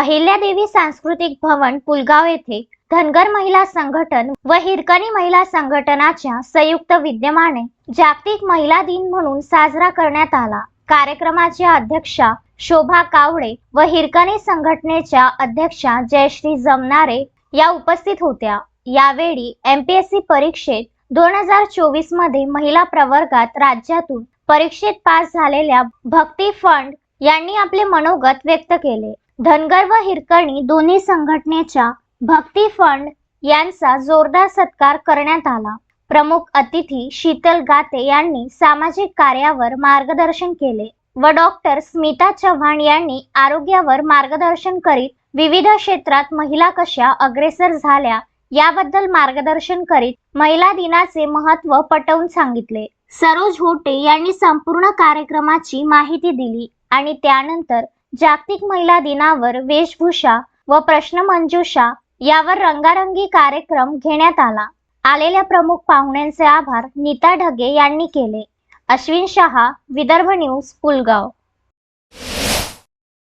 अहिल्यादेवी सांस्कृतिक भवन पुलगाव येथे धनगर महिला संघटन व हिरकणी महिला संघटनाच्या संयुक्त विद्यमाने जागतिक महिला दिन म्हणून साजरा करण्यात आला. कार्यक्रमाच्या अध्यक्षा शोभा कावडे व हिरकणी संघटनेच्या अध्यक्षा जयश्री जमनारे या उपस्थित होत्या. यावेळी एमपीएससी परीक्षेत दोन हजार चोवीसमध्ये महिला प्रवर्गात राज्यातून परीक्षेत पास झालेल्या भक्ती फंड यांनी आपले मनोगत व्यक्त केले. धनगर व हिरकणी दोन्ही संघटनेच्या भक्ती फंड यांचा जोरदार सत्कार करण्यात आला. प्रमुख अतिथी शीतल गाते यांनी सामाजिक कार्यावर मार्गदर्शन केले व डॉक्टर स्मिता चव्हाण यांनी आरोग्यावर मार्गदर्शन करीत विविध क्षेत्रात महिला कशा अग्रेसर झाल्या याबद्दल मार्गदर्शन करीत महिला दिनाचे महत्त्व पटवून सांगितले. सरोज होटे यांनी संपूर्ण कार्यक्रमाची माहिती दिली आणि त्यानंतर जागतिक महिला दिनावर वेशभूषा व प्रश्नमंजुषा यावर रंगारंगी कार्यक्रम घेण्यात आला. आलेल्या प्रमुख पाहुण्यांचे आभार नीता ढगे यांनी केले. अश्विन शहा विदर्भ न्यूज पुलगाव